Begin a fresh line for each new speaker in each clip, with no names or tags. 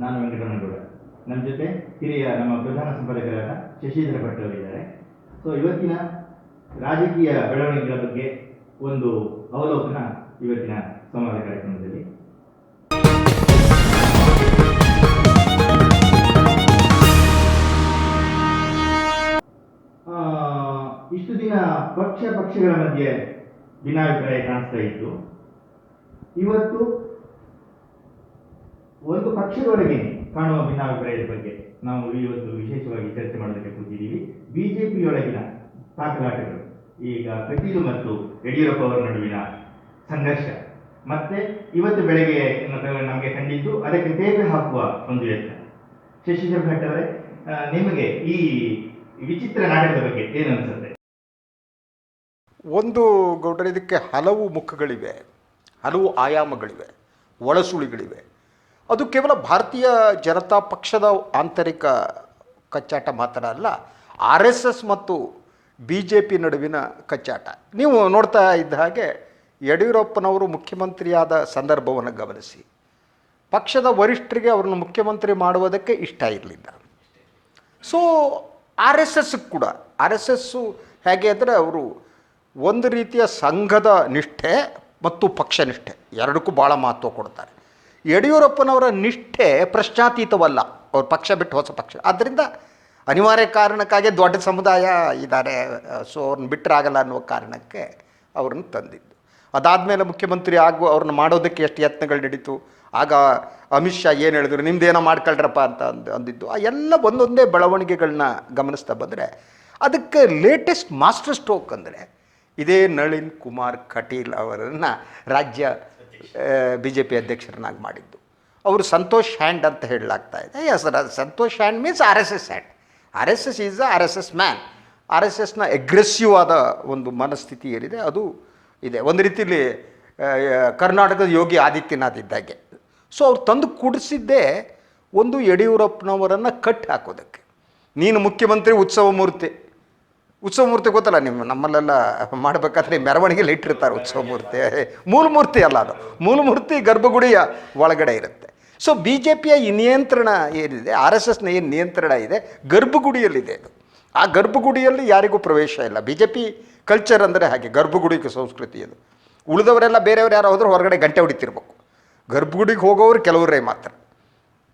ನಾನು ವೆಂಕಟರಮಣಗೌಡ ನಮ್ಮ ಜೊತೆ ಹಿರಿಯ ನಮ್ಮ ಪ್ರಧಾನ ಸಂಪಾದಕರಾದ ಶಶಿಧರ ಭಟ್ ಅವರಿದ್ದಾರೆ. ಸೊ ಇವತ್ತಿನ ರಾಜಕೀಯ ಬೆಳವಣಿಗೆಗಳ ಬಗ್ಗೆ ಒಂದು ಅವಲೋಕನ ಇವತ್ತಿನ ಸಂವಾದ ಕಾರ್ಯಕ್ರಮದಲ್ಲಿ. ಇಷ್ಟು ದಿನ ಪಕ್ಷ ಪಕ್ಷಗಳ ಮಧ್ಯೆ ಭಿನ್ನಾಭಿಪ್ರಾಯ ಕಾಣಿಸ್ತಾ ಇತ್ತು. ಇವತ್ತು ಒಂದು ಪಕ್ಷದವರೆಗೆ ಕಾಣುವ ಭಿನ್ನಾಭಿಪ್ರಾಯದ ಬಗ್ಗೆ ನಾವು ಇವತ್ತು ವಿಶೇಷವಾಗಿ ಚರ್ಚೆ ಮಾಡೋದಕ್ಕೆ ಕೂತಿದ್ದೀವಿ. ಬಿಜೆಪಿಯೊಳಗಿನ ತಾಕಲಾಟಗಳು ಈಗ ಕಟೀಲು ಮತ್ತು ಯಡಿಯೂರಪ್ಪ ಅವರ ನಡುವಿನ ಸಂಘರ್ಷ. ಮತ್ತೆ ಇವತ್ತು ಬೆಳಗ್ಗೆ ನಮಗೆ ಕಂಡಿದ್ದು, ಅದಕ್ಕೆ ತೇಪೆ ಹಾಕುವ ಒಂದು ಯತ್ನ. ಶಶಿಧರ್ ಭಟ್ ಅವರೇ ನಿಮಗೆ ಈ ವಿಚಿತ್ರ ನಾಟಕದ ಬಗ್ಗೆ ಏನು ಅನಿಸುತ್ತೆ?
ಒಂದು ಗೌಡರ, ಇದಕ್ಕೆ ಹಲವು ಮುಖಗಳಿವೆ, ಹಲವು ಆಯಾಮಗಳಿವೆ, ಒಳಸುಳಿಗಳಿವೆ. ಅದು ಕೇವಲ ಭಾರತೀಯ ಜನತಾ ಪಕ್ಷದ ಆಂತರಿಕ ಕಚ್ಚಾಟ ಮಾತ್ರ ಅಲ್ಲ, ಆರ್ ಎಸ್ ಎಸ್ ಮತ್ತು ಬಿ ಜೆ ಪಿ ನಡುವಿನ ಕಚ್ಚಾಟ. ನೀವು ನೋಡ್ತಾ ಇದ್ದ ಹಾಗೆ ಯಡಿಯೂರಪ್ಪನವರು ಮುಖ್ಯಮಂತ್ರಿಯಾದ ಸಂದರ್ಭವನ್ನು ಗಮನಿಸಿ. ಪಕ್ಷದ ವರಿಷ್ಠರಿಗೆ ಅವರನ್ನು ಮುಖ್ಯಮಂತ್ರಿ ಮಾಡುವುದಕ್ಕೆ ಇಷ್ಟ ಇರಲಿಲ್ಲ. ಸೊ ಆರ್ ಎಸ್ ಎಸ್ ಕೂಡ, ಆರ್ ಎಸ್ ಎಸ್ಸು ಹೇಗೆ ಅಂದರೆ ಅವರು ಒಂದು ರೀತಿಯ ಸಂಘದ ನಿಷ್ಠೆ ಮತ್ತು ಪಕ್ಷ ನಿಷ್ಠೆ, ಎರಡಕ್ಕೂ ಭಾಳ ಮಹತ್ವ ಕೊಡ್ತಾರೆ. ಯಡಿಯೂರಪ್ಪನವರ ನಿಷ್ಠೆ ಪ್ರಶ್ನಾತೀತವಲ್ಲ. ಅವ್ರ ಪಕ್ಷ ಬಿಟ್ಟು ಹೊಸ ಪಕ್ಷ. ಆದ್ದರಿಂದ ಅನಿವಾರ್ಯ ಕಾರಣಕ್ಕಾಗಿ ದೊಡ್ಡ ಸಮುದಾಯ ಇದ್ದಾರೆ. ಸೊ ಅವ್ರನ್ನ ಬಿಟ್ಟರಾಗಲ್ಲ ಅನ್ನುವ ಕಾರಣಕ್ಕೆ ಅವ್ರನ್ನ ತಂದಿದ್ದು. ಅದಾದಮೇಲೆ ಮುಖ್ಯಮಂತ್ರಿ ಆಗುವ ಅವ್ರನ್ನ ಮಾಡೋದಕ್ಕೆ ಎಷ್ಟು ಯತ್ನಗಳು ನಡೀತು. ಆಗ ಅಮಿತ್ ಶಾ ಏನು ಹೇಳಿದ್ರು? ನಿಮ್ದೇನೋ ಮಾಡ್ಕೊಳ್ರಪ್ಪ ಅಂತ ಅಂದ್, ಅಂದಿದ್ದು. ಆ ಎಲ್ಲ ಒಂದೊಂದೇ ಬೆಳವಣಿಗೆಗಳನ್ನ ಗಮನಿಸ್ತಾ ಬಂದರೆ ಅದಕ್ಕೆ ಲೇಟೆಸ್ಟ್ ಮಾಸ್ಟರ್ ಸ್ಟ್ರೋಕ್ ಅಂದರೆ ಇದೇ ನಳಿನ್ ಕುಮಾರ್ ಕಟೀಲ್ ಅವರನ್ನು ರಾಜ್ಯ ಬಿ ಜೆ ಪಿ ಅಧ್ಯಕ್ಷರನ್ನಾಗಿ ಮಾಡಿದ್ದು. ಅವರು ಸಂತೋಷ್ ಹ್ಯಾಂಡ್ ಅಂತ ಹೇಳಲಾಗ್ತಾ ಇದೆ. S Santosh hand means R S S hand R S S is R S S man R S ಎಸ್ನ ಎಗ್ರೆಸಿವ್ ಆದ ಒಂದು ಮನಸ್ಥಿತಿ ಏನಿದೆ, ಅದು ಇದೆ. ಒಂದು ರೀತಿಯಲ್ಲಿ ಕರ್ನಾಟಕದ ಯೋಗಿ ಆದಿತ್ಯನಾಥ್ ಇದ್ದಾಗೆ. ಸೊ ಅವ್ರು ತಂದು ಕುಡಿಸಿದ್ದೇ ಒಂದು ಯಡಿಯೂರಪ್ಪನವರನ್ನು ಕಟ್ ಹಾಕೋದಕ್ಕೆ ನೀನು ಮುಖ್ಯಮಂತ್ರಿ, ಉತ್ಸವ ಮೂರ್ತಿ. ಉತ್ಸವ ಮೂರ್ತಿ ಗೊತ್ತಲ್ಲ ನಿಮ್ಮ ನಮ್ಮಲ್ಲೆಲ್ಲ ಮಾಡಬೇಕಾದ್ರೆ ಮೆರವಣಿಗೆಲಿ ಇಟ್ಟಿರ್ತಾರೆ ಉತ್ಸವ ಮೂರ್ತಿ. ಮೂಲ ಮೂರ್ತಿ ಅಲ್ಲ ಅದು. ಮೂಲ ಮೂರ್ತಿ ಗರ್ಭಗುಡಿಯ ಒಳಗಡೆ ಇರುತ್ತೆ. ಸೊ ಬಿ ಜೆ ಪಿಯ ಈ ನಿಯಂತ್ರಣ ಏನಿದೆ ಆರ್ ಎಸ್ ಎಸ್ನ ಏನು ನಿಯಂತ್ರಣ ಇದೆ, ಗರ್ಭಗುಡಿಯಲ್ಲಿದೆ ಅದು. ಆ ಗರ್ಭಗುಡಿಯಲ್ಲಿ ಯಾರಿಗೂ ಪ್ರವೇಶ ಇಲ್ಲ. ಬಿ ಜೆ ಪಿ ಕಲ್ಚರ್ ಅಂದರೆ ಹಾಗೆ ಗರ್ಭಗುಡಿಗೆ ಸಂಸ್ಕೃತಿ ಅದು. ಉಳಿದವರೆಲ್ಲ ಬೇರೆಯವ್ರು ಯಾರು ಹೋದ್ರೆ ಹೊರಗಡೆ ಗಂಟೆ ಹೊಡಿತಿರ್ಬೇಕು. ಗರ್ಭಗುಡಿಗೆ ಹೋಗೋರು ಕೆಲವರೇ ಮಾತ್ರ.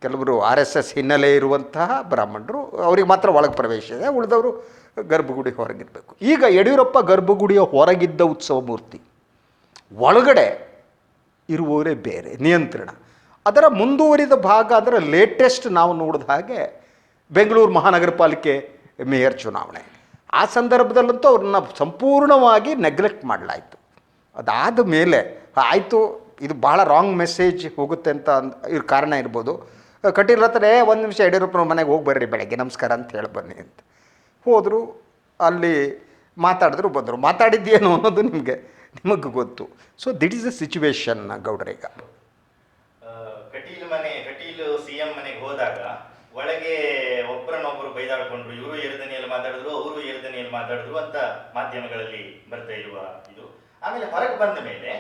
ಕೆಲವರು ಆರ್ ಎಸ್ ಎಸ್ ಹಿನ್ನೆಲೆ ಇರುವಂತಹ ಬ್ರಾಹ್ಮಣರು, ಅವ್ರಿಗೆ ಮಾತ್ರ ಒಳಗೆ ಪ್ರವೇಶ ಇದೆ. ಉಳಿದವರು ಗರ್ಭಗುಡಿ ಹೊರಗಿರಬೇಕು. ಈಗ ಯಡಿಯೂರಪ್ಪ ಗರ್ಭಗುಡಿಯ ಹೊರಗಿದ್ದ ಉತ್ಸವ ಮೂರ್ತಿ. ಒಳಗಡೆ ಇರುವವರೇ ಬೇರೆ, ನಿಯಂತ್ರಣ. ಅದರ ಮುಂದುವರಿದ ಭಾಗ, ಅದರ ಲೇಟೆಸ್ಟ್ ನಾವು ನೋಡಿದ ಹಾಗೆ ಬೆಂಗಳೂರು ಮಹಾನಗರ ಪಾಲಿಕೆ ಮೇಯರ್ ಚುನಾವಣೆ. ಆ ಸಂದರ್ಭದಲ್ಲಂತೂ ಅವ್ರನ್ನ ಸಂಪೂರ್ಣವಾಗಿ ನೆಗ್ಲೆಕ್ಟ್ ಮಾಡಲಾಯಿತು. ಅದಾದ ಮೇಲೆ, ಆಯಿತು, ಇದು ಭಾಳ ರಾಂಗ್ ಮೆಸೇಜ್ ಹೋಗುತ್ತೆ ಅಂತ ಇರ್ ಕಾರಣ ಇರ್ಬೋದು. ಕಟೀಲ್ ಒಂದು ನಿಮಿಷ ಯಡಿಯೂರಪ್ಪನ ಮನೆಗೆ ಹೋಗಿ ಬರ್ರಿ ಬೆಳಗ್ಗೆ, ನಮಸ್ಕಾರ ಅಂತ ಹೇಳಿ ಬನ್ನಿ ಅಂತ. ಹೋದರು, ಅಲ್ಲಿ ಮಾತಾಡಿದ್ರು, ಬಂದರು. ಮಾತಾಡಿದ್ದೇನು ಅನ್ನೋದು ನಿಮಗೆ ನಿಮಗೆ ಗೊತ್ತು. So that is the situation ಗೌಡ್ರೀಗ.
Kateel ಮನೆ, ಕಟೀಲ್ ಸಿಎಂ ಮನೆಗೆ ಹೋದಾಗ, ಒಳಗೆ ಒಬ್ಬರನ್ನೊಬ್ಬರು ಬೈದಾಡ್ಕೊಂಡ್ರು. ಇವರು ಎರಡನೆಯಲ್ಲಿ ಮಾತಾಡಿದ್ರು, ಅವರು ಎರಡನೆಯಲ್ಲಿ ಮಾತಾಡಿದ್ರು ಅಂತ ಮಾಧ್ಯಮಗಳಲ್ಲಿ ಬರ್ತಾ ಇರುವ ಇದು. ಆಮೇಲೆ ಹೊರಗೆ ಬಂದ ಮೇಲೆ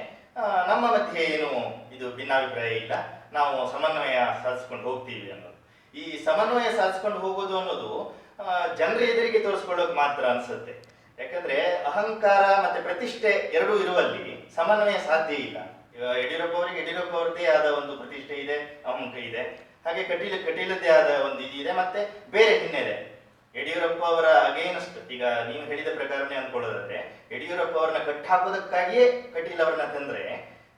ನಮ್ಮ ಮಧ್ಯೆ ಏನು ಇದು ಭಿನ್ನಾಭಿಪ್ರಾಯ ಇಲ್ಲ. ನಾವು ಸಮನ್ವಯ ಸಾಧಿಸ್ಕೊಂಡು ಹೋಗ್ತೀವಿ ಅನ್ನೋದು. ಈ ಸಮನ್ವಯ ಸಾಧಿಸ್ಕೊಂಡು ಹೋಗೋದು ಅನ್ನೋದು ಜನರ ಎದುರಿಗೆ ತೋರಿಸ್ಕೊಳ್ಳೋಕೆ ಮಾತ್ರ ಅನ್ಸುತ್ತೆ. ಯಾಕಂದ್ರೆ ಅಹಂಕಾರ ಮತ್ತೆ ಪ್ರತಿಷ್ಠೆ ಎರಡೂ ಇರುವಲ್ಲಿ ಸಮನ್ವಯ ಸಾಧ್ಯ ಇಲ್ಲ. ಯಡಿಯೂರಪ್ಪ ಅವರಿಗೆ ಯಡಿಯೂರಪ್ಪ ಅವರದೇ ಆದ ಒಂದು ಪ್ರತಿಷ್ಠೆ ಇದೆ ಅಹಂಕ ಇದೆ. ಹಾಗೆ ಕಟೀಲ ಕಟೀಲದ್ದೇ ಆದ ಒಂದು ಇದಿದೆ ಇದೆ ಮತ್ತೆ ಬೇರೆ ಹಿನ್ನೆಲೆ. ಯಡಿಯೂರಪ್ಪ ಅವರ ಅಗೇನ್ಸ್ಟ್ ಈಗ ನೀವು ಹೇಳಿದ ಪ್ರಕಾರನೇ ಅಂದ್ಕೊಳ್ಳೋದಾದ್ರೆ ಯಡಿಯೂರಪ್ಪ ಅವರನ್ನ ಕಟ್ಟಾಕೋದಕ್ಕಾಗಿಯೇ ಕಟೀಲ್ ಅವರನ್ನ ತಂದ್ರೆ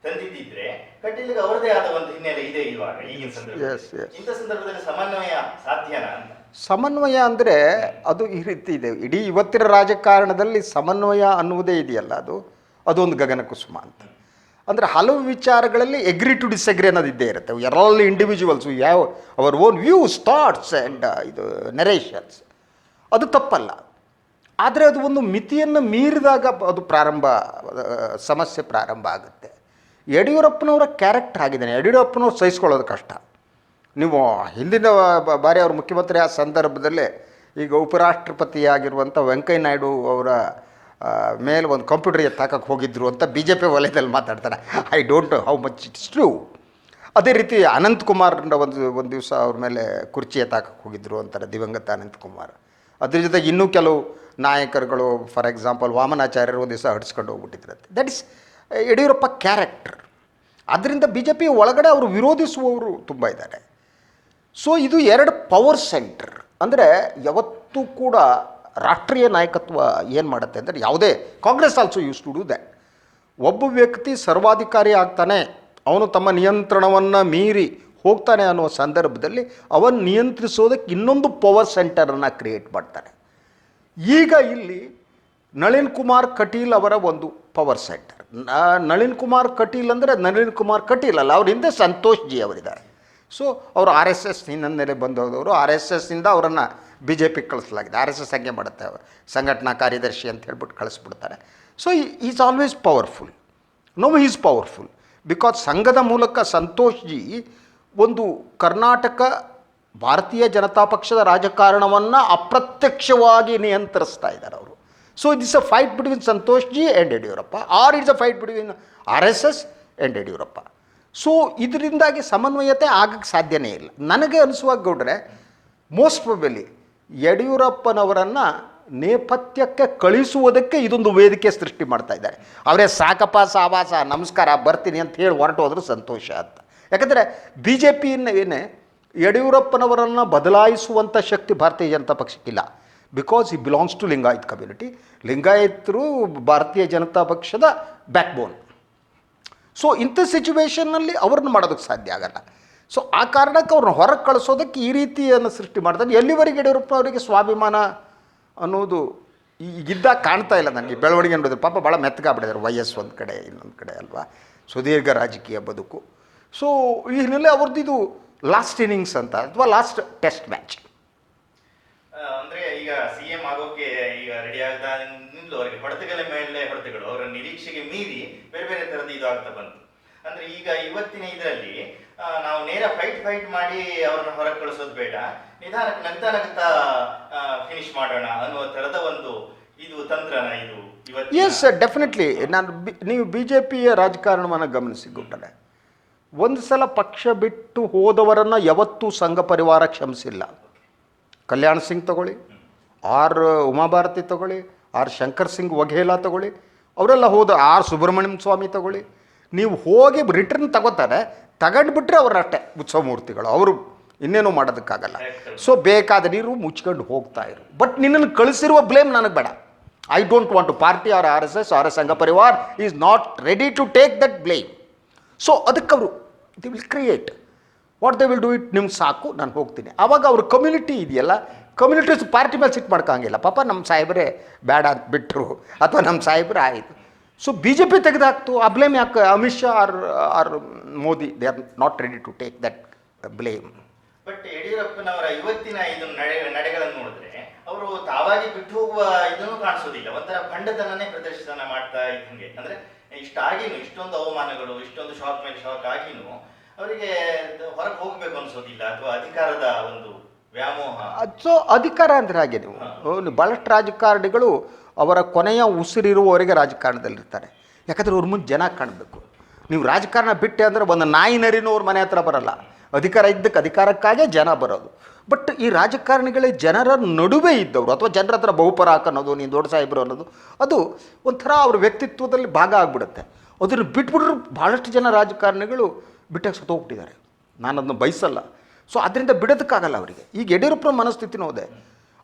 ತಂದಿದ್ದಿದ್ರೆ ಕಟೀಲ್ಗೆ ಅವರದೇ ಆದ ಒಂದು ಹಿನ್ನೆಲೆ ಇದೆ ಇವಾಗ ಈಗಿನ ಸಂದರ್ಭದಲ್ಲಿ. ಇಂಥ ಸಂದರ್ಭದಲ್ಲಿ ಸಮನ್ವಯ ಸಾಧ್ಯನಾ ಅಂತ?
ಸಮನ್ವಯ ಅಂದರೆ ಅದು ಈ ರೀತಿ ಇದೆ. ಇಡೀ ಇವತ್ತಿನ ರಾಜಕಾರಣದಲ್ಲಿ ಸಮನ್ವಯ ಅನ್ನುವುದೇ ಇದೆಯಲ್ಲ ಅದು? ಅದೊಂದು ಗಗನ ಕುಸುಮ ಅಂತ. ಅಂದರೆ ಹಲವು ವಿಚಾರಗಳಲ್ಲಿ ಎಗ್ರಿ ಟು ಡಿಸ್ಅಗ್ರಿ ಅನ್ನೋದು ಇದ್ದೇ ಇರುತ್ತೆ. ಎಲ್ಲ ಇಂಡಿವಿಜುವಲ್ಸು ಯಾವ ಅವರ್ ಓನ್ ವ್ಯೂಸ್ ಥಾಟ್ಸ್ ಆ್ಯಂಡ್ ಇದು ನೆರೇಷನ್ಸ್ ಅದು ತಪ್ಪಲ್ಲ. ಆದರೆ ಅದು ಒಂದು ಮಿತಿಯನ್ನು ಮೀರಿದಾಗ ಅದು ಪ್ರಾರಂಭ ಸಮಸ್ಯೆ ಪ್ರಾರಂಭ ಆಗುತ್ತೆ. ಯಡಿಯೂರಪ್ಪನವರ ಕ್ಯಾರೆಕ್ಟರ್ ಆಗಿದ್ದಾನೆ ಯಡಿಯೂರಪ್ಪನವ್ರು ಸಹಿಸ್ಕೊಳ್ಳೋದು ಕಷ್ಟ. ನೀವು ಹಿಂದಿನ ಬಾರಿ ಅವರು ಮುಖ್ಯಮಂತ್ರಿ ಆ ಸಂದರ್ಭದಲ್ಲೇ ಈಗ ಉಪರಾಷ್ಟ್ರಪತಿಯಾಗಿರುವಂಥ ವೆಂಕಯ್ಯ ನಾಯ್ಡು ಅವರ ಮೇಲೆ ಒಂದು ಕಂಪ್ಯೂಟರ್ ಎತ್ತಾಕಕ್ಕೆ ಹೋಗಿದ್ರು ಅಂತ ಬಿ ಜೆ ಪಿ ವಲಯದಲ್ಲಿ ಮಾತಾಡ್ತಾರೆ I don't how much it's true ಅದೇ ರೀತಿ ಅನಂತಕುಮಾರ್ ಒಂದು ಒಂದು ದಿವಸ ಅವ್ರ ಮೇಲೆ ಕುರ್ಚಿ ಎತ್ತಾಕಕ್ಕೆ ಹೋಗಿದ್ರು ಅಂತಾರೆ ದಿವಂಗತ ಅನಂತಕುಮಾರ್ ಅದ್ರ ಜೊತೆಗೆ ಇನ್ನೂ ಕೆಲವು ನಾಯಕರುಗಳು ಫಾರ್ ಎಕ್ಸಾಂಪಲ್ ವಾಮನಾಚಾರ್ಯರು ಒಂದು ದಿವಸ ಹಡ್ಸ್ಕೊಂಡು ಹೋಗ್ಬಿಟ್ಟಿದ್ರಂತೆ ದಟ್ ಇಸ್ ಯಡಿಯೂರಪ್ಪ ಕ್ಯಾರೆಕ್ಟರ್ ಅದರಿಂದ ಬಿ ಜೆ ಪಿ ಒಳಗಡೆ ಅವರು ವಿರೋಧಿಸುವವರು ತುಂಬ ಇದ್ದಾರೆ. ಸೊ ಇದು ಎರಡು ಪವರ್ ಸೆಂಟರ್ ಅಂದರೆ ಯಾವತ್ತೂ ಕೂಡ ರಾಷ್ಟ್ರೀಯ ನಾಯಕತ್ವ ಏನು ಮಾಡುತ್ತೆ ಅಂದರೆ ಯಾವುದೇ Congress also used to do that ಒಬ್ಬ ವ್ಯಕ್ತಿ ಸರ್ವಾಧಿಕಾರಿ ಆಗ್ತಾನೆ, ಅವನು ತಮ್ಮ ನಿಯಂತ್ರಣವನ್ನು ಮೀರಿ ಹೋಗ್ತಾನೆ ಅನ್ನೋ ಸಂದರ್ಭದಲ್ಲಿ ಅವನು ನಿಯಂತ್ರಿಸೋದಕ್ಕೆ ಇನ್ನೊಂದು ಪವರ್ ಸೆಂಟರನ್ನು ಕ್ರಿಯೇಟ್ ಮಾಡ್ತಾನೆ. ಈಗ ಇಲ್ಲಿ ನಳಿನ್ ಕುಮಾರ್ ಕಟೀಲ್ ಅವರ ಒಂದು ಪವರ್ ಸೆಂಟರ್ ನಳಿನ್ ಕುಮಾರ್ ಕಟೀಲ್ ಅಂದರೆ ನಳಿನ್ ಕುಮಾರ್ ಕಟೀಲ್ ಅಲ್ಲ, ಅವ್ರ ಹಿಂದೆ ಸಂತೋಷ್ ಜಿ ಅವರಿದ್ದಾರೆ. ಸೊ ಅವರು ಆರ್ ಎಸ್ ಎಸ್ ಹಿನ್ನೆಲೆ ಬಂದವರು ಆರ್ ಎಸ್ ಎಸ್ನಿಂದ ಅವರನ್ನು ಬಿ ಜೆ ಪಿಗೆ ಕಳಿಸಲಾಗಿದೆ. ಆರ್ ಎಸ್ ಎಸ್ ಹಂಗೆ ಮಾಡುತ್ತೆ ಸಂಘಟನಾ ಕಾರ್ಯದರ್ಶಿ ಅಂತ ಹೇಳ್ಬಿಟ್ಟು ಕಳಿಸ್ಬಿಡ್ತಾರೆ. So is always powerful no is powerful because ಸಂಘದ ಮೂಲಕ ಸಂತೋಷ್ ಜಿ ಒಂದು ಕರ್ನಾಟಕ ಭಾರತೀಯ ಜನತಾ ಪಕ್ಷದ ರಾಜಕಾರಣವನ್ನು ಅಪ್ರತ್ಯಕ್ಷವಾಗಿ ನಿಯಂತ್ರಿಸ್ತಾ ಇದ್ದಾರೆ ಅವರು. So it's a fight between Santosh ji and Yediyurappa. Or it's a fight between R S S and Yediyurappa. So ಇದರಿಂದಾಗಿ ಸಮನ್ವಯತೆ ಆಗಕ್ಕೆ ಸಾಧ್ಯನೇ ಇಲ್ಲ. ನನಗೆ ಅನಿಸುವಾಗ ಗೌಡ್ರೆ ಮೋಸ್ಟ್ ಪ್ರೊಬೆಲಿ ಯಡಿಯೂರಪ್ಪನವರನ್ನು ನೇಪಥ್ಯಕ್ಕೆ ಕಳಿಸುವುದಕ್ಕೆ ಇದೊಂದು ವೇದಿಕೆ ಸೃಷ್ಟಿ ಮಾಡ್ತಾ ಇದ್ದಾರೆ. ಅವರೇ, ಸಾಕಪ್ಪ, ಸಾವಾಸ, ನಮಸ್ಕಾರ, ಬರ್ತೀನಿ ಅಂತ ಹೇಳಿ ಹೊರಟೋದ್ರು ಸಂತೋಷ ಅಂತ. ಯಾಕಂದರೆ ಬಿ ಜೆ ಏನೇ, ಯಡಿಯೂರಪ್ಪನವರನ್ನು ಬದಲಾಯಿಸುವಂಥ ಶಕ್ತಿ Bharatiya Janata ಪಕ್ಷಕ್ಕಿಲ್ಲ. Because he belongs to Lingayat community ಲಿಂಗಾಯತರು ಭಾರತೀಯ ಜನತಾ ಪಕ್ಷದ ಬ್ಯಾಕ್ ಬೋನ್ ಸೊ ಇಂಥ ಸಿಚುವೇಶನ್ನಲ್ಲಿ ಅವ್ರನ್ನ ಮಾಡೋದಕ್ಕೆ ಸಾಧ್ಯ ಆಗಲ್ಲ. ಸೊ ಆ ಕಾರಣಕ್ಕೆ ಅವ್ರನ್ನ ಹೊರಗೆ ಕಳಿಸೋದಕ್ಕೆ ಈ ರೀತಿಯನ್ನು ಸೃಷ್ಟಿ ಮಾಡ್ತಾರೆ ಎಲ್ಲಿವರೆಗೆ ಯಡಿಯೂರಪ್ಪ ಅವರಿಗೆ ಸ್ವಾಭಿಮಾನ ಅನ್ನೋದು ಈಗಿದ್ದಾಗ ಕಾಣ್ತಾ ಇಲ್ಲ ನನಗೆ. ಬೆಳವಣಿಗೆ ಅನ್ನೋದು ಪಾಪ ಭಾಳ ಮೆತ್ತಗಾಗ್ಬಿಟ್ಟಿದ್ದಾರೆ ವಯಸ್ಸು ಒಂದು ಕಡೆ, ಇನ್ನೊಂದು ಕಡೆ ಅಲ್ವಾ? ಸುದೀರ್ಘ ರಾಜಕೀಯ ಬದುಕು. ಸೊ ಈ ಹಿನ್ನೆಲೆ ಅವ್ರದ್ದು ಇದು ಲಾಸ್ಟ್ ಇನ್ನಿಂಗ್ಸ್ ಅಂತ, ಅಥವಾ ಲಾಸ್ಟ್ ಟೆಸ್ಟ್ ಮ್ಯಾಚ್
ಅಂದ್ರೆ ಈಗ ಸಿ ಎಂ ಆಗೋಕೆ ಈಗ ರೆಡಿ ಆಗದ ಅವರಿಗೆ ಹೊಡೆತಗಳ ಮೇಲೆ ಹೊಡೆತಗಳು. ಅವರ ನಿರೀಕ್ಷೆಗೆ ಮೀರಿ ಬೇರೆ ಬೇರೆ ತರದ್ದು ಇದು ಆಗ್ತಾ ಬಂತು. ಅಂದ್ರೆ ಈಗ ಇವತ್ತಿನ ಇದರಲ್ಲಿ ನಾವು ನೇರ ಫೈಟ್ ಫೈಟ್ ಮಾಡಿ ಅವ್ರನ್ನ ಹೊರಗೆ ಕಳಿಸೋದು ಬೇಡ. ನಿಧಾನಕ್ಕೆ ನಗ್ತಾ ಫಿನಿಶ್ ಮಾಡೋಣ ಅನ್ನುವ ತರದ ಒಂದು ಇದು ತಂತ್ರನ ಇದು
ಎಸ್ ಡೆಫಿನೆಟ್ಲಿ ನಾನು ನೀವು ಬಿ ಜೆ ಪಿಯ ರಾಜಕಾರಣವನ್ನು ಗಮನಿಸಿ ಗುಟ್ಟಲೆ ಒಂದು ಸಲ ಪಕ್ಷ ಬಿಟ್ಟು ಹೋದವರನ್ನು ಯಾವತ್ತೂ ಸಂಘ ಪರಿವಾರ ಕ್ಷಮಿಸಿಲ್ಲ. ಕಲ್ಯಾಣ್ ಸಿಂಗ್ ತಗೊಳ್ಳಿ, ಆರ್ ಉಮಾಭಾರತಿ ತಗೊಳ್ಳಿ, ಆರ್ ಶಂಕರ್ ಸಿಂಗ್ ವಘೇಲಾ ತಗೊಳ್ಳಿ, ಅವರೆಲ್ಲ ಹೋದ ಆರ್ ಸುಬ್ರಹ್ಮಣ್ಯಂ ಸ್ವಾಮಿ ತಗೊಳ್ಳಿ. ನೀವು ಹೋಗಿ ರಿಟರ್ನ್ ತಗೋತಾರೆ, ತಗೊಂಡ್ಬಿಟ್ರೆ ಅವ್ರು ಅಷ್ಟೇ ಉತ್ಸವ ಮೂರ್ತಿಗಳು ಅವರು ಇನ್ನೇನು ಮಾಡೋದಕ್ಕಾಗಲ್ಲ. ಸೊ ಬೇಕಾದ ನೀರು ಮುಚ್ಕೊಂಡು ಹೋಗ್ತಾ ಇರು. ಬಟ್ ನಿನ್ನನ್ನು ಕಳಿಸಿರುವ ಬ್ಲೇಮ್ ನನಗೆ ಬೇಡ. I don't want to party R R S S, R S Sangh Parivar is not ready to take that blame so ಅದಕ್ಕೆ ಅವರು they will create what they will do it ನಿಮ್ಗೆ ಸಾಕು, ನಾನು ಹೋಗ್ತೀನಿ. ಆವಾಗ ಅವ್ರ ಕಮ್ಯುನಿಟಿ ಇದೆಯಲ್ಲ ಕಮ್ಯುನಿಟೀಸ್ ಪಾರ್ಟಿ ಮೇಲೆ ಸಿಟ್ ಮಾಡ್ಕೊಂಗಿಲ್ಲ. ಪಾಪ ನಮ್ಮ ಸಾಹೇಬರೇ ಬೇಡ ಅಂತ ಬಿಟ್ಟರು ಅಥವಾ ನಮ್ಮ ಸಾಹೇಬ್ರೆ ಆಯಿತು. ಸೊ ಬಿ ಜೆ ಪಿ ತೆಗೆದಾಕ್ತು ಆ ಬ್ಲೇಮ್ ಯಾಕೆ Amit Shah or or Modi? They are not ready to take that blame
but ಯಡಿಯೂರಪ್ಪನವರ ಇವತ್ತಿನ ಇದು ನಡೆ, ನಡೆಗಳನ್ನು ನೋಡಿದ್ರೆ, ಅವರು ತಾವಾಗಿ ಬಿಟ್ಟು ಹೋಗುವ ಇದನ್ನು ಕಾಣಿಸೋದಿಲ್ಲ. ಒಂಥರ ಪ್ರದರ್ಶನ ಮಾಡ್ತಾ ಇದ್ದಂಗೆ. ಇಷ್ಟಾಗಿನೂ, ಇಷ್ಟೊಂದು ಅವಮಾನಗಳು, ಇಷ್ಟೊಂದು ಶಾಕ್ ಮೇಲೆ ಶಾಕ್ ಆಗಿನು ಅವರಿಗೆ ಹೊರಗೆ ಹೋಗಬೇಕು ಅನ್ಸೋದಿಲ್ಲ ಅಥವಾ ಅಧಿಕಾರದ ಒಂದು ವ್ಯಾಮೋಹ?
ಸೊ ಅಧಿಕಾರ ಅಂದ್ರೆ ಹಾಗೆ ನೀವು. ಬಹಳಷ್ಟು ರಾಜಕಾರಣಿಗಳು ಅವರ ಕೊನೆಯ ಉಸಿರಿರುವವರೆಗೆ ರಾಜಕಾರಣದಲ್ಲಿರ್ತಾರೆ. ಯಾಕಂದರೆ ಅವ್ರ ಮುಂದೆ ಜನ ಕಾಣಬೇಕು. ನೀವು ರಾಜಕಾರಣ ಬಿಟ್ಟೆ ಅಂದರೆ ಒಂದು ನಾಯಿ ನರಿನೂ ಅವ್ರ ಮನೆ ಹತ್ರ ಬರಲ್ಲ. ಅಧಿಕಾರ ಇದ್ದಕ್ಕೆ ಅಧಿಕಾರಕ್ಕಾಗೇ ಜನ ಬರೋದು. ಬಟ್ ಈ ರಾಜಕಾರಣಿಗಳೇ ಜನರ ನಡುವೆ ಇದ್ದವರು ಅಥವಾ ಜನರ ಹತ್ರ ಬಹುಪರ ಅನ್ನೋದು ನೀನು ದೊಡ್ಡ ಸಾಹೇಬರು ಅನ್ನೋದು ಅದು ಒಂಥರ ಅವ್ರ ವ್ಯಕ್ತಿತ್ವದಲ್ಲಿ ಭಾಗ ಆಗಿಬಿಡುತ್ತೆ. ಅದನ್ನು ಬಿಟ್ಬಿಟ್ರು ಭಾಳಷ್ಟು ಜನ ರಾಜಕಾರಣಿಗಳು ಬಿಟ್ಟಾಗ ಸತ್ತೋಗ್ಬಿಟ್ಟಿದ್ದಾರೆ. ನಾನು ಅದನ್ನು ಬಯಸಲ್ಲ. ಸೊ ಅದರಿಂದ ಬಿಡೋದಕ್ಕಾಗಲ್ಲ ಅವರಿಗೆ. ಈಗ ಯಡಿಯೂರಪ್ಪನ ಮನಸ್ಥಿತಿನೂ ಇದೆ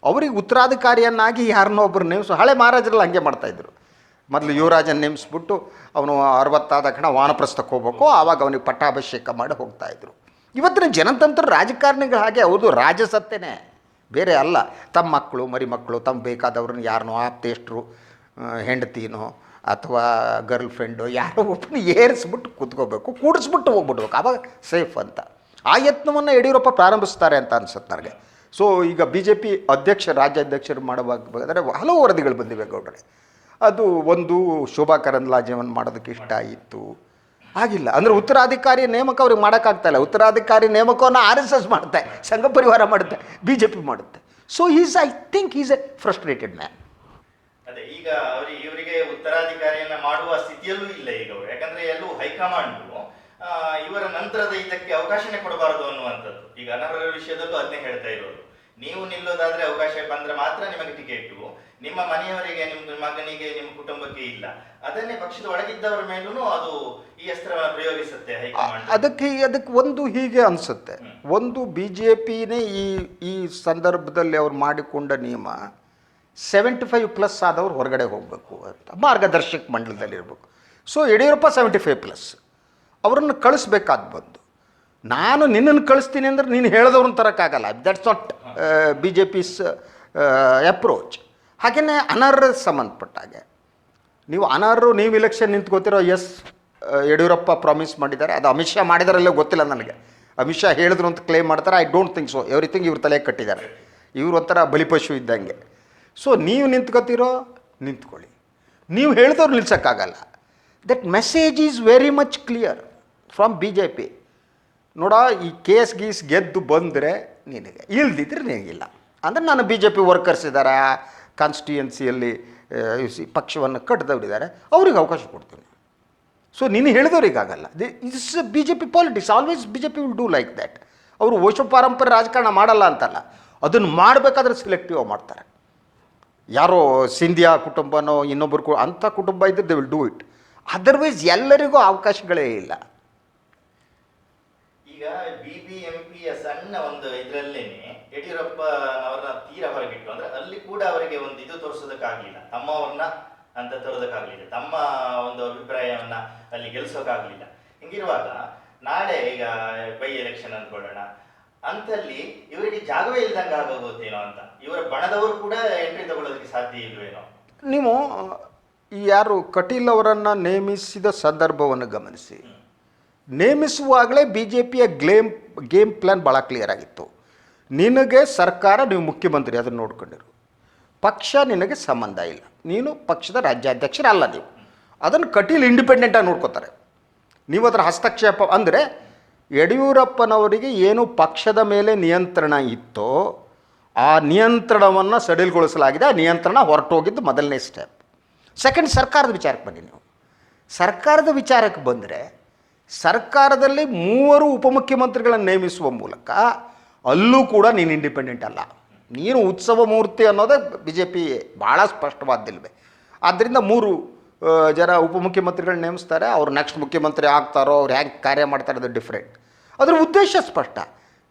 ಅವರಿಗೆ ಉತ್ತರಾಧಿಕಾರಿಯನ್ನಾಗಿ ಯಾರನ್ನೋ ಒಬ್ಬರು ನೇಮಿಸು, ಹಳೆ ಮಹಾರಾಜರೆಲ್ಲ ಹಂಗೆ ಮಾಡ್ತಾಯಿದ್ರು ಮೊದಲು ಯುವರಾಜನ್ ನೇಮಿಸ್ಬಿಟ್ಟು ಅವನು ಅರವತ್ತಾದ ಕಣ ವಾನಪ್ರಸ್ಥಕ್ಕೆ ಹೋಗ್ಬೇಕು, ಆವಾಗ ಅವನಿಗೆ ಪಟ್ಟಾಭಿಷೇಕ ಮಾಡಿ ಹೋಗ್ತಾಯಿದ್ರು ಇವತ್ತಿನ ಜನತಂತ್ರ ರಾಜಕಾರಣಿಗಳ ಹಾಗೆ, ಅವ್ರದ್ದು ರಾಜಸತ್ತೆನೇ. ಬೇರೆ ಅಲ್ಲ. ತಮ್ಮ ಮಕ್ಕಳು ಮರಿ ಮಕ್ಕಳು ತಮ್ಮ ಬೇಕಾದವ್ರನ್ನ ಯಾರನ್ನೋ ಆಪ್ತೇಷ್ಟರು ಹೆಂಡತಿನೋ ಅಥವಾ ಗರ್ಲ್ ಫ್ರೆಂಡು ಯಾರೋ ಒಬ್ಬನ ಏರಿಸ್ಬಿಟ್ಟು ಕೂತ್ಕೋಬೇಕು, ಕೂಡಿಸ್ಬಿಟ್ಟು ಹೋಗ್ಬಿಡ್ಬೇಕು. ಆವಾಗ ಸೇಫ್ ಅಂತ. ಆ ಯತ್ನವನ್ನು ಯಡಿಯೂರಪ್ಪ ಪ್ರಾರಂಭಿಸ್ತಾರೆ ಅಂತ ಅನ್ಸುತ್ತೆ ನನಗೆ. ಸೊ ಈಗ ಬಿ ಜೆ ಪಿ ಅಧ್ಯಕ್ಷ, ರಾಜ್ಯಾಧ್ಯಕ್ಷರು ಮಾಡಬೇಕಾದ್ರೆ ಹಲವು ವರದಿಗಳು ಬಂದಿವೆ ಗೌಡ್ರೆ. ಅದು ಒಂದು ಶೋಭಾ ಕರಂದ್ಲಾಜೆವನ್ನು ಮಾಡೋದಕ್ಕೆ ಇಷ್ಟ ಆಯಿತು. ಆಗಿಲ್ಲ. ಅಂದರೆ ಉತ್ತರಾಧಿಕಾರಿ ನೇಮಕ ಅವ್ರಿಗೆ ಮಾಡೋಕ್ಕಾಗ್ತಾ ಇಲ್ಲ. ಉತ್ತರಾಧಿಕಾರಿ ನೇಮಕವನ್ನು ಆರ್ ಎಸ್ ಎಸ್ ಮಾಡುತ್ತೆ, ಸಂಘ ಪರಿವಾರ ಮಾಡುತ್ತೆ ಬಿ ಜೆ ಪಿ ಮಾಡುತ್ತೆ. So is I think is a frustrated man
ಅದೇ ಈಗ ಅವರಿಗೆ ಇವರಿಗೆ ಉತ್ತರಾಧಿಕಾರಿಯನ್ನ ಮಾಡುವ ಸ್ಥಿತಿಯಲ್ಲೂ ಇಲ್ಲ ಈಗ ಅವರು. ಯಾಕಂದ್ರೆ ಎಲ್ಲೂ ಹೈಕಮಾಂಡ್ ಇವರ ನಂತರದ ಇದಕ್ಕೆ ಅವಕಾಶನೇ ಕೊಡಬಾರದು ಅನ್ನುವಂಥದ್ದು. ಈಗ ಅನರ್ಹರ ವಿಷಯದಲ್ಲೂ ಅದನ್ನೇ ಹೇಳ್ತಾ ಇರೋದು. ನೀವು ನಿಲ್ಲೋದಾದ್ರೆ ಅವಕಾಶ ಬಂದ್ರೆ ಮಾತ್ರ ನಿಮಗೆ ಟಿಕೆಟ್. ನಿಮ್ಮ ಮನೆಯವರಿಗೆ ನಿಮ್ಮ ಮಗನಿಗೆ ನಿಮ್ಮ ಕುಟುಂಬಕ್ಕೆ ಇಲ್ಲ. ಅದನ್ನೇ ಪಕ್ಷದ ಒಳಗಿದ್ದವರ ಮೇಲೂ ಅದು ಈ ಅಸ್ತ್ರ ಪ್ರಯೋಗಿಸುತ್ತೆ ಹೈಕಮಾಂಡ್.
ಅದಕ್ಕೆ ಅದಕ್ಕೆ ಒಂದು ಹೀಗೆ ಅನ್ಸುತ್ತೆ. ಒಂದು ಬಿ ಜೆ ಪಿನೇ ಈ ಈ ಸಂದರ್ಭದಲ್ಲಿ ಅವ್ರು ಮಾಡಿಕೊಂಡ ನಿಯಮ ಸೆವೆಂಟಿ ಫೈವ್ ಪ್ಲಸ್ ಆದವ್ರು ಹೊರಗಡೆ ಹೋಗಬೇಕು ಅಂತ, ಮಾರ್ಗದರ್ಶಕ ಮಂಡಲದಲ್ಲಿರ್ಬೇಕು. So Yediyurappa seventy five plus ಅವರನ್ನು ಕಳಿಸ್ಬೇಕಾದ ಬಂದು. ನಾನು ನಿನ್ನನ್ನು ಕಳಿಸ್ತೀನಿ ಅಂದ್ರೆ ನೀನು ಹೇಳಿದವ್ರನ್ನ ತರೋಕ್ಕಾಗಲ್ಲ. That's not B J P's approach ಹಾಗೆಯೇ ಅನರ್ಹ ಸಂಬಂಧಪಟ್ಟಾಗೆ ನೀವು ಅನರ್ಹರು ನೀವು ಇಲೆಕ್ಷನ್ ನಿಂತ್ಕೋತಿರೋ ಎಸ್ ಯಡಿಯೂರಪ್ಪ ಪ್ರಾಮಿಸ್ ಮಾಡಿದ್ದಾರೆ. ಅದು ಅಮಿತ್ ಶಾ ಮಾಡಿದಾರಲ್ಲೋ ಗೊತ್ತಿಲ್ಲ ನನಗೆ. ಅಮಿತ್ ಶಾ ಹೇಳಿದ್ರು ಅಂತ ಕ್ಲೇಮ್ ಮಾಡ್ತಾರೆ. I don't think so everything ಇವ್ರ ತಲೆ ಕಟ್ಟಿದ್ದಾರೆ. ಇವರು ಒಂಥರ ಬಲಿಪಶು ಇದ್ದಂಗೆ. ಸೊ ನೀವು ನಿಂತ್ಕೋತಿರೋ, ನಿಂತ್ಕೊಳ್ಳಿ. ನೀವು ಹೇಳಿದವ್ರು ನಿಲ್ಸೋಕ್ಕಾಗಲ್ಲ. That message is very much clear from B J P ನೋಡ, ಈ ಕೇಸ್ ಗೀಸ್ ಗೆದ್ದು ಬಂದರೆ ನಿನಗೆ, ಇಲ್ದಿದ್ರೆ ನಿನಗಿಲ್ಲ. ಅಂದರೆ ನಾನು ಬಿ ಜೆ ಪಿ ವರ್ಕರ್ಸ್ ಇದ್ದಾರೆ ಕಾನ್ಸ್ಟಿಟ್ಯೂಯನ್ಸಿಯಲ್ಲಿ ಪಕ್ಷವನ್ನು ಕಟ್ಟಿದವರಿದ್ದಾರೆ ಅವ್ರಿಗೆ ಅವಕಾಶ ಕೊಡ್ತೀನಿ. ಸೊ ನೀನು ಹೇಳಿದವ್ರಿಗಾಗಲ್ಲ. Is B J P politics always B J P will do like that ಅವರು ವೈಶ್ವ ಪಾರಂಪರ್ಯ ರಾಜಕಾರಣ ಮಾಡಲ್ಲ ಅಂತಲ್ಲ. ಅದನ್ನು ಮಾಡಬೇಕಾದ್ರೆ ಆಗಿ ಮಾಡ್ತಾರೆ. ಯಾರೋ ಸಿಂಧಿಯಾ ಕುಟುಂಬನೋ ಇನ್ನೊಬ್ಬರು ಕು ಅಂಥ ಕುಟುಂಬ ಇದ್ದರೆ they will do it otherwise ಎಲ್ಲರಿಗೂ ಅವಕಾಶಗಳೇ ಇಲ್ಲ.
ಈಗ ಬಿಬಿಎಂಪಿಯ ಸಣ್ಣ ಒಂದು ಇದರಲ್ಲೇನೆ ಯಡಿಯೂರಪ್ಪ ಅವರನ್ನ ತೀರ ಹೊರಗಿಟ್ಟು ಅಂದ್ರೆ ಅಲ್ಲಿ ಕೂಡ ಅವರಿಗೆ ಒಂದು ಇದು ತೋರಿಸೋದಕ್ಕಾಗ್ಲಿಲ್ಲ. ತಮ್ಮವ್ರನ್ನ ಅಂತ ತರೋದಕ್ಕಾಗ್ಲಿಲ್ಲ. ತಮ್ಮ ಒಂದು ಅಭಿಪ್ರಾಯವನ್ನ ಅಲ್ಲಿ ಗೆಲ್ಸೋಕ್ಕಾಗ್ಲಿಲ್ಲ. ಹಿಂಗಿರುವಾಗ ನಾಳೆ ಈಗ ಬೈ ಎಲೆಕ್ಷನ್ ಅಂದ್ಕೊಳ್ಳೋಣ. ಅಂತಲ್ಲಿ ಇವರಿಗೆ ಜಾಗವೇ ಇಲ್ದಂಗೆ ಆಗೋಗುತ್ತೇನೋ ಅಂತ. ಇವರ ಬಣದವರು ಕೂಡ ಎಂಟ್ರಿ ತಗೊಳ್ಳೋದಕ್ಕೆ ಸಾಧ್ಯ ಇಲ್ವೇನೋ.
ನೀವು ಈ ಯಾರು ಕಟೀಲ್ ಅವರನ್ನು ನೇಮಿಸಿದ ಸಂದರ್ಭವನ್ನು ಗಮನಿಸಿ. ನೇಮಿಸುವಾಗಲೇ ಬಿ ಜೆ ಪಿಯ ಗ್ಲೇಮ್ ಗೇಮ್ ಪ್ಲ್ಯಾನ್ ಭಾಳ ಕ್ಲಿಯರ್ ಆಗಿತ್ತು. ನಿನಗೆ ಸರ್ಕಾರ ನೀವು ಮುಖ್ಯಮಂತ್ರಿ ಅದನ್ನು ನೋಡ್ಕೊಂಡಿರು. ಪಕ್ಷ ನಿನಗೆ ಸಂಬಂಧ ಇಲ್ಲ. ನೀನು ಪಕ್ಷದ ರಾಜ್ಯಾಧ್ಯಕ್ಷರಲ್ಲ ನೀವು. ಅದನ್ನು ಕಟೀಲ್ ಇಂಡಿಪೆಂಡೆಂಟಾಗಿ ನೋಡ್ಕೋತಾರೆ. ನೀವು ಅದರ ಹಸ್ತಕ್ಷೇಪ ಅಂದರೆ ಯಡಿಯೂರಪ್ಪನವರಿಗೆ ಏನು ಪಕ್ಷದ ಮೇಲೆ ನಿಯಂತ್ರಣ ಇತ್ತೋ ಆ ನಿಯಂತ್ರಣವನ್ನು ಸಡಿಲಗೊಳಿಸಲಾಗಿದೆ. ಆ ನಿಯಂತ್ರಣ ಹೊರಟೋಗಿದ್ದು ಮೊದಲನೇ ಸ್ಟೆಪ್ ಸೆಕೆಂಡ್ ಸರ್ಕಾರದ ವಿಚಾರಕ್ಕೆ ಬನ್ನಿ ನೀವು. ಸರ್ಕಾರದ ವಿಚಾರಕ್ಕೆ ಬಂದರೆ ಸರ್ಕಾರದಲ್ಲಿ ಮೂವರು ಉಪಮುಖ್ಯಮಂತ್ರಿಗಳನ್ನು ನೇಮಿಸುವ ಮೂಲಕ ಅಲ್ಲೂ ಕೂಡ ನೀನು ಇಂಡಿಪೆಂಡೆಂಟ್ ಅಲ್ಲ. ನೀನು ಉತ್ಸವ ಮೂರ್ತಿ ಅನ್ನೋದೇ ಬಿ ಜೆ ಪಿ ಭಾಳ ಸ್ಪಷ್ಟವಾದ್ದಿಲ್ವೇ ಆದ್ದರಿಂದ ಮೂರು ಜನ ಉಪಮುಖ್ಯಮಂತ್ರಿಗಳನ್ನ ನೇಮಿಸ್ತಾರೆ, ಅವ್ರು ನೆಕ್ಸ್ಟ್ ಮುಖ್ಯಮಂತ್ರಿ ಆಗ್ತಾರೋ, ಅವ್ರು ಹ್ಯಾಂಗೆ ಕಾರ್ಯ ಮಾಡ್ತಾರೆ ಅದು ಡಿಫ್ರೆಂಟ್ ಅದರ ಉದ್ದೇಶ ಸ್ಪಷ್ಟ.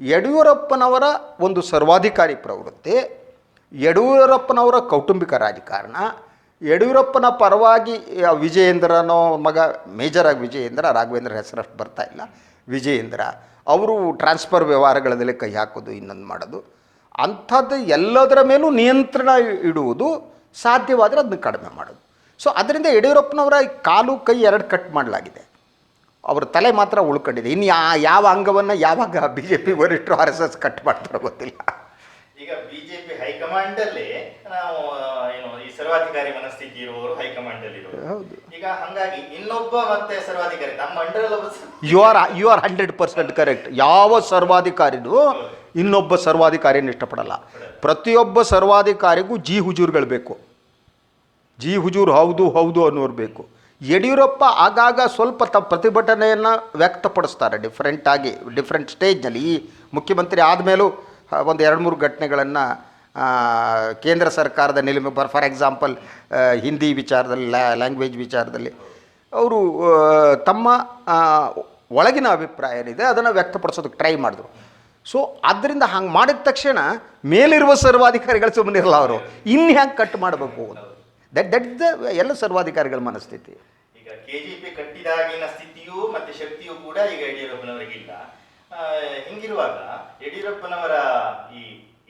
ಯಡಿಯೂರಪ್ಪನವರ ಒಂದು ಸರ್ವಾಧಿಕಾರಿ ಪ್ರವೃತ್ತಿ, ಯಡಿಯೂರಪ್ಪನವರ ಕೌಟುಂಬಿಕ ರಾಜಕಾರಣ, ಯಡಿಯೂರಪ್ಪನ ಪರವಾಗಿ ವಿಜಯೇಂದ್ರನೋ ಮಗ ಮೇಜರಾಗಿ ವಿಜಯೇಂದ್ರ, ರಾಘವೇಂದ್ರ ಹೆಸರಷ್ಟು ಬರ್ತಾ ಇಲ್ಲ. ವಿಜಯೇಂದ್ರ, ಅವರು ಟ್ರಾನ್ಸ್ಫರ್ ವ್ಯವಹಾರಗಳಲ್ಲಿ ಕೈ ಹಾಕೋದು, ಇನ್ನೊಂದು ಮಾಡೋದು. ಅಂಥದ್ದು ಎಲ್ಲದರ ಮೇಲೂ ನಿಯಂತ್ರಣ ಇಡುವುದು ಸಾಧ್ಯವಾದರೆ ಅದನ್ನು ಕಡಿಮೆ ಮಾಡೋದು. ಸೊ ಅದರಿಂದ ಯಡಿಯೂರಪ್ಪನವರ ಕಾಲು ಕೈ ಎರಡು ಕಟ್ ಮಾಡಲಾಗಿದೆ. ಅವ್ರ ತಲೆ ಮಾತ್ರ ಉಳ್ಕೊಂಡಿದೆ. ಇನ್ನು ಯಾ ಯಾವ ಅಂಗವನ್ನು ಯಾವಾಗ ಬಿ ಜೆ ಪಿ ವರಿಷ್ಠರು ಆರ್ ಎಸ್ ಎಸ್ ಕಟ್ ಮಾಡ್ತಾರೋ ಗೊತ್ತಿಲ್ಲ.
ಈಗ ಬಿಜೆಪಿ ಹೈಕಮಾಂಡ್ ಹೈಕಮಾಂಡಲ್ಲಿ ನಾವು ಏನು ಈ ಸರ್ವಾಧಿಕಾರಿ ಮನಸ್ಥಿತಿ ಇರುವವರು ಹೈಕಮಾಂಡ್ ಅಲ್ಲಿ ಇರುವರು
ಹೌದು.
ಈಗ ಹಂಗಾಗಿ ಇನ್ನೊಬ್ಬ ಮತ್ತೆ ಸರ್ವಾಧಿಕಾರಿ ನಮ್ಮ under
you are you are hundred percent correct ಯಾವ ಸರ್ವಾಧಿಕಾರಿನೂ ಇನ್ನೊಬ್ಬ ಸರ್ವಾಧಿಕಾರಿಯನ್ನು ಇಷ್ಟಪಡಲ್ಲ. ಪ್ರತಿಯೊಬ್ಬ ಸರ್ವಾಧಿಕಾರಿಗೂ ಜಿ ಹುಜೂರುಗಳು ಬೇಕು. ಜಿ ಹುಜೂರ್ ಹೌದು ಹೌದು ಅನ್ನೋರು ಬೇಕು. ಯಡಿಯೂರಪ್ಪ ಆಗಾಗ ಸ್ವಲ್ಪ ತ ಪ್ರತಿಭಟನೆಯನ್ನು ವ್ಯಕ್ತಪಡಿಸ್ತಾರೆ. ಡಿಫ್ರೆಂಟಾಗಿ ಡಿಫ್ರೆಂಟ್ ಸ್ಟೇಜ್ನಲ್ಲಿ ಈ ಮುಖ್ಯಮಂತ್ರಿ ಆದಮೇಲೂ ಒಂದು ಎರಡು ಮೂರು ಘಟನೆಗಳನ್ನು ಕೇಂದ್ರ ಸರ್ಕಾರದ ನಿಲುಮೆ ಫಾರ್ ಫಾರ್ ಎಕ್ಸಾಂಪಲ್ ಹಿಂದಿ ವಿಚಾರದಲ್ಲಿ ಲ್ಯಾಂಗ್ವೇಜ್ ವಿಚಾರದಲ್ಲಿ, ಅವರು ತಮ್ಮ ಒಳಗಿನ ಅಭಿಪ್ರಾಯ ಏನಿದೆ, ಅದನ್ನು ವ್ಯಕ್ತಪಡಿಸೋದಕ್ಕೆ ಟ್ರೈ ಮಾಡಿದ್ರು. ಸೊ ಆದ್ದರಿಂದ ಹಂಗೆ ಮಾಡಿದ ತಕ್ಷಣ ಮೇಲಿರುವ ಸರ್ವಾಧಿಕಾರಿಗಳು ಸುಮ್ಮನೆ ಇರಲ್ಲ ಅವರು. ಇನ್ನು ಹ್ಯಾಂಗೆ ಕಟ್ ಮಾಡಬೇಕು ದಟ್ ದಟ್ ದ ಎಲ್ಲ ಸರ್ವಾಧಿಕಾರಿಗಳ ಮನಸ್ಥಿತಿ.
ಈಗ ಕೆಜಿಪಿ ಕಟ್ಟಿದಾಗಿನ ಸ್ಥಿತಿಯೂ ಮತ್ತೆ ಶಕ್ತಿಯೂ ಕೂಡ ಈಗ ಯಡಿಯೂರಪ್ಪನವರಿಗಿಲ್ಲ. ಹಿಂಗಿರುವಾಗ ಯಡಿಯೂರಪ್ಪನವರ ಈ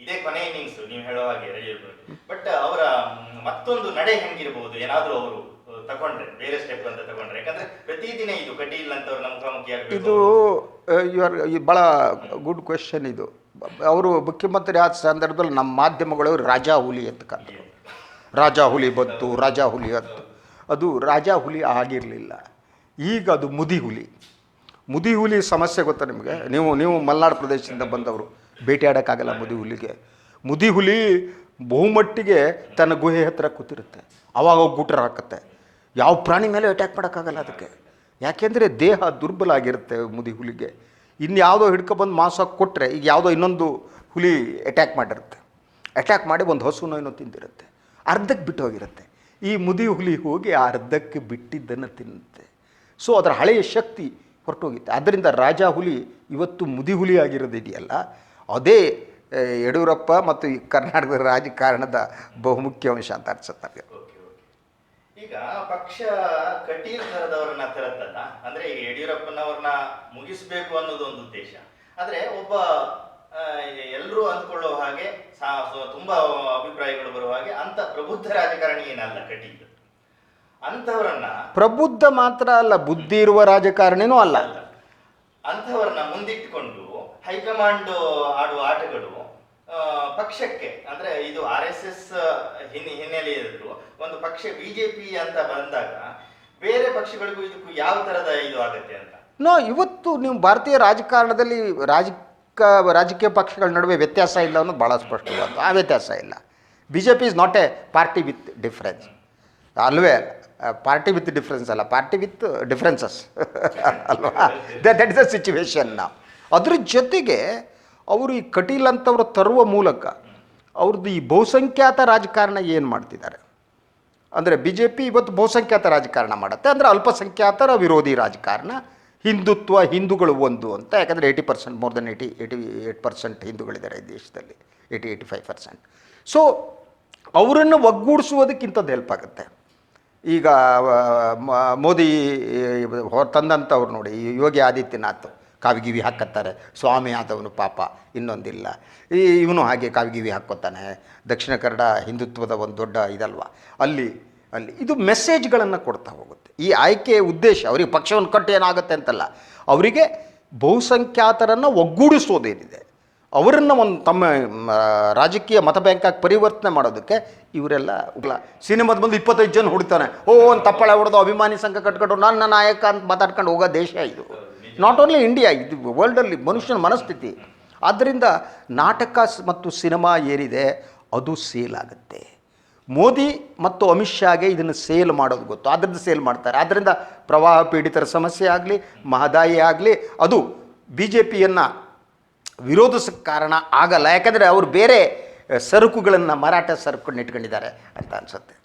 ಇದೇ ಕೊನೆ ಇನ್ನಿಂಗ್ಸ್ ನೀವು ಹೇಳೋ ಹಾಗೆ ಯಡಿಯೂರಪ್ಪ ಬಟ್ ಅವರ ಮತ್ತೊಂದು ನಡೆ ಹೆಂಗಿರಬಹುದು ಏನಾದರೂ ಅವರು ತಗೊಂಡ್ರೆ ಬೇರೆ ಸ್ಟೆಪ್ ಅಂತ ತಗೊಂಡ್ರೆ ಯಾಕಂದ್ರೆ ಪ್ರತಿದಿನ ಇದು ಕಟೀಲ್ ಅಂತವ್ರು ನಮ್ಮ ಮುಖಾಮುಖಿ
ಇದು ಇವರ್ ಭಾಳ ಗುಡ್ ಕ್ವೆಶನ್ ಇದು. ಅವರು ಮುಖ್ಯಮಂತ್ರಿ ಆದ ಸಂದರ್ಭದಲ್ಲಿ ನಮ್ಮ ಮಾಧ್ಯಮಗಳು ರಾಜಾ ಹುಲಿ ಅಂತ ಕರೆದ್ರು. ರಾಜಾ ಹುಲಿ ಬಂತು ರಾಜ ಹುಲಿ ಅಂತ ಅದು ರಾಜ ಹುಲಿ ಆಗಿರಲಿಲ್ಲ. ಈಗ ಅದು ಮುದಿ ಹುಲಿ. ಮುದಿ ಹುಲಿ ಸಮಸ್ಯೆ ಗೊತ್ತಾ ನಿಮಗೆ? ನೀವು ನೀವು ಮಲ್ನಾಡು ಪ್ರದೇಶದಿಂದ ಬಂದವರು ಭೇಟಿಯಾಡೋಕ್ಕಾಗಲ್ಲ ಮುದಿ ಹುಲಿಗೆ. ಮುದಿ ಹುಲಿ ಬಹುಮಟ್ಟಿಗೆ ತನ್ನ ಗುಹೆ ಹತ್ತಿರ ಕೂತಿರುತ್ತೆ. ಅವಾಗ ಗೂಟರ್ ಹಾಕತ್ತೆ. ಯಾವ ಪ್ರಾಣಿ ಮೇಲೆ ಅಟ್ಯಾಕ್ ಮಾಡೋಕ್ಕಾಗಲ್ಲ ಅದಕ್ಕೆ. ಯಾಕೆಂದರೆ ದೇಹ ದುರ್ಬಲ ಆಗಿರುತ್ತೆ ಮುದಿ ಹುಲಿಗೆ. ಇನ್ಯಾವುದೋ ಹಿಡ್ಕೊಬಂದು ಮಾಂಸ ಕೊಟ್ಟರೆ ಈಗ ಯಾವುದೋ ಇನ್ನೊಂದು ಹುಲಿ ಅಟ್ಯಾಕ್ ಮಾಡಿರುತ್ತೆ. ಅಟ್ಯಾಕ್ ಮಾಡಿ ಒಂದು ಹಸುನೋ ಏನೋ ತಿಂದಿರುತ್ತೆ. ಅರ್ಧಕ್ಕೆ ಬಿಟ್ಟು ಹೋಗಿರುತ್ತೆ. ಈ ಮುದಿ ಹುಲಿ ಹೋಗಿ ಆ ಅರ್ಧಕ್ಕೆ ಬಿಟ್ಟಿದ್ದನ್ನು ತಿನ್ನುತ್ತೆ. ಸೊ ಅದರ ಹಳೆಯ ಶಕ್ತಿ ಹೊರಟೋಗಿತ್ತು. ಅದರಿಂದ ರಾಜ ಹುಲಿ ಇವತ್ತು ಮುದಿ ಹುಲಿ ಆಗಿರೋದಿದೆಯಲ್ಲ ಅದೇ ಯಡಿಯೂರಪ್ಪ ಮತ್ತು ಈ ಕರ್ನಾಟಕದ ರಾಜಕಾರಣದ ಬಹುಮುಖ್ಯ ಅಂಶ ಅಂತ ಅನ್ಸುತ್ತೆ
ಓಕೆ ಓಕೆ. ಈಗ ಪಕ್ಷ ಕಟೀಲ್ ಥರದವ್ರನ್ನ ತರತ್ತಲ್ಲ ಅಂದ್ರೆ ಯಡಿಯೂರಪ್ಪನವ್ರನ್ನ ಮುಗಿಸ್ಬೇಕು ಅನ್ನೋದು ಒಂದು ಉದ್ದೇಶ. ಆದ್ರೆ ಒಬ್ಬ ಎಲ್ಲರೂ ಅಂದ್ಕೊಳ್ಳೋ ಹಾಗೆ ತುಂಬಾ ಅಭಿಪ್ರಾಯಗಳು ಬರುವ ಹಾಗೆ ಅಂತ ಪ್ರಬುದ್ಧ ರಾಜಕಾರಣಿ ಏನಲ್ಲ ಕಟೀಲ್. ಅಂಥವರನ್ನ
ಪ್ರಬುದ್ಧ ಮಾತ್ರ ಅಲ್ಲ ಬುದ್ಧಿ ಇರುವ ರಾಜಕಾರಣಿನೂ ಅಲ್ಲ.
ಅಂಥವರನ್ನ ಮುಂದಿಟ್ಟುಕೊಂಡು ಹೈಕಮಾಂಡ್ ಆಡುವ ಆಟಗಳು ಪಕ್ಷಕ್ಕೆ ಅಂದ್ರೆ ಇದು ಆರ್ ಎಸ್ ಎಸ್ ಇದ್ರು ಒಂದು ಪಕ್ಷ ಬಿಜೆಪಿ ಅಂತ ಬಂದಾಗ ಬೇರೆ ಪಕ್ಷಗಳಿಗೂ ಇದಕ್ಕೂ ಯಾವ ತರದ ಇದು ಆಗತ್ತೆ ಅಂತ?
ನೋ ಇವತ್ತು ನೀವು ಭಾರತೀಯ ರಾಜಕಾರಣದಲ್ಲಿ ರಾಜಕ ರಾಜಕೀಯ ಪಕ್ಷಗಳ ನಡುವೆ ವ್ಯತ್ಯಾಸ ಇಲ್ಲ ಅನ್ನೋದು ಭಾಳ ಸ್ಪಷ್ಟವಾದ ಆ ವ್ಯತ್ಯಾಸ ಇಲ್ಲ. B J P is not a party with difference ಅಲ್ವೇ ಪಾರ್ಟಿ ವಿತ್ ಡಿಫ್ರೆನ್ಸ್ ಅಲ್ಲ ಪಾರ್ಟಿ ವಿತ್ ಡಿಫ್ರೆನ್ಸಸ್ ಅಲ್ವಾ? ದಟ್ ಇಸ್ ದ ಸಿಚುವೇಶನ್ ನಾವು ಅದ್ರ ಜೊತೆಗೆ ಅವರು ಈ ಕಟೀಲ್ ಅಂತವ್ರು ತರುವ ಮೂಲಕ ಅವ್ರದ್ದು ಈ ಬಹುಸಂಖ್ಯಾತ ರಾಜಕಾರಣ ಏನು ಮಾಡ್ತಿದ್ದಾರೆ? ಅಂದರೆ ಬಿ ಜೆ ಪಿ ಇವತ್ತು ಬಹುಸಂಖ್ಯಾತ ರಾಜಕಾರಣ ಮಾಡುತ್ತೆ, ಅಂದರೆ ಅಲ್ಪಸಂಖ್ಯಾತರ ವಿರೋಧಿ ರಾಜಕಾರಣ. ಹಿಂದುತ್ವ ಹಿಂದೂಗಳು ಒಂದು ಅಂತ. ಯಾಕಂದರೆ eighty percent more than eighty eighty eight percent ಹಿಂದೂಗಳಿದ್ದಾರೆ ಈ ದೇಶದಲ್ಲಿ eighty eighty five percent so ಅವರನ್ನು ಒಗ್ಗೂಡಿಸುವುದಕ್ಕಿಂತದ್ದು ಹೆಲ್ಪ್ ಆಗುತ್ತೆ. ಈಗ ಮೋದಿ ತಂದಂಥವ್ರು ನೋಡಿ ಯೋಗಿ ಆದಿತ್ಯನಾಥ್ ಕಾವಿಗಿವಿ ಹಾಕತ್ತಾರೆ. ಸ್ವಾಮಿ ಆದವನು ಪಾಪ, ಇನ್ನೊಂದಿಲ್ಲ. ಈ, ಇವನು ಹಾಗೆ ಕಾವಿಗಿವಿ ಹಾಕ್ಕೋತಾನೆ. ದಕ್ಷಿಣ ಕನ್ನಡ ಹಿಂದುತ್ವದ ಒಂದು ದೊಡ್ಡ ಇದಲ್ವ. ಅಲ್ಲಿ ಅಲ್ಲಿ ಇದು ಮೆಸೇಜ್ಗಳನ್ನು ಕೊಡ್ತಾ ಹೋಗುತ್ತೆ. ಈ ಆಯ್ಕೆಯ ಉದ್ದೇಶ, ಅವರಿಗೆ ಪಕ್ಷವನ್ನು ಕಟ್ಟು ಏನಾಗುತ್ತೆ ಅಂತಲ್ಲ, ಅವರಿಗೆ ಬಹುಸಂಖ್ಯಾತರನ್ನು ಒಗ್ಗೂಡಿಸೋದೇನಿದೆ. ಅವರನ್ನು ಒಂದು ತಮ್ಮ ರಾಜಕೀಯ ಮತ ಬ್ಯಾಂಕಾಗಿ ಪರಿವರ್ತನೆ ಮಾಡೋದಕ್ಕೆ ಇವರೆಲ್ಲ ಉಗ್ಲ, ಸಿನಿಮಾದ ಬಂದು ಇಪ್ಪತ್ತೈದು ಜನ ಹುಡ್ತಾನೆ ಓ, ಒಂದು ತಪ್ಪಳೆ ಹೊಡೆದು ಅಭಿಮಾನಿ ಸಂಘ ಕಟ್ಕೊಂಡು ನನ್ನ ನಾಯಕ ಅಂತ ಮಾತಾಡ್ಕೊಂಡು ಹೋಗೋ ದೇಶ ಇದು. ನಾಟ್ ಓನ್ಲಿ ಇಂಡಿಯಾ ಇದು ವರ್ಲ್ಡಲ್ಲಿ ಮನುಷ್ಯನ ಮನಸ್ಥಿತಿ. ಆದ್ದರಿಂದ ನಾಟಕ ಮತ್ತು ಸಿನಿಮಾ ಏನಿದೆ ಅದು ಸೇಲ್ ಆಗುತ್ತೆ. ಮೋದಿ ಮತ್ತು ಅಮಿತ್ ಶಾಗೆ ಇದನ್ನು ಸೇಲ್ ಮಾಡೋದು ಗೊತ್ತು. ಅದರಿಂದ ಸೇಲ್ ಮಾಡ್ತಾರೆ. ಆದ್ದರಿಂದ ಪ್ರವಾಹ ಪೀಡಿತರ ಸಮಸ್ಯೆ ಆಗಲಿ, ಮಹದಾಯಿ ಆಗಲಿ, ಅದು ಬಿ ಜೆ ಪಿಯನ್ನು ವಿರೋಧಿಸಕ್ಕೆ ಕಾರಣ ಆಗಲ್ಲ. ಯಾಕಂದರೆ ಅವರು ಬೇರೆ ಸರಕುಗಳನ್ನು ಮಾರಾಟ ಸರಕುಗಳನ್ನ ಇಟ್ಕೊಂಡಿದ್ದಾರೆ ಅಂತ ಅನ್ಸುತ್ತೆ.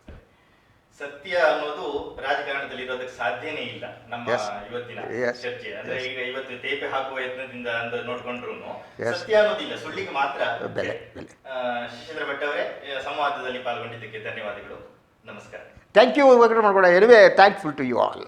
ಸತ್ಯ ಅನ್ನೋದು ರಾಜಕಾರಣದಲ್ಲಿ ಇರೋದಕ್ಕೆ ಸಾಧ್ಯನೇ ಇಲ್ಲ ನಮ್ಮ. ಇವತ್ತಿನ ಚರ್ಚೆ. ಅಂದ್ರೆ ಈಗ ಇವತ್ತು ತೇಪೆ ಹಾಕುವ ಯತ್ನದಿಂದ ಅಂದ ನೋಡ್ಕೊಂಡ್ರು ಸತ್ಯ ಅನ್ನೋದಿಲ್ಲ ಸುಳ್ಳಿಗೆ ಮಾತ್ರ
ಬೆಲೆ
ಶಶೀಂದ್ರ ಭಟ್ ಅವರೇ ಸಂವಾದದಲ್ಲಿ ಪಾಲ್ಗೊಂಡಿದ್ದಕ್ಕೆ ಧನ್ಯವಾದಗಳು. ನಮಸ್ಕಾರ.
Thank you ಮಾಡ್ಕೊಡ anyway thankful to you all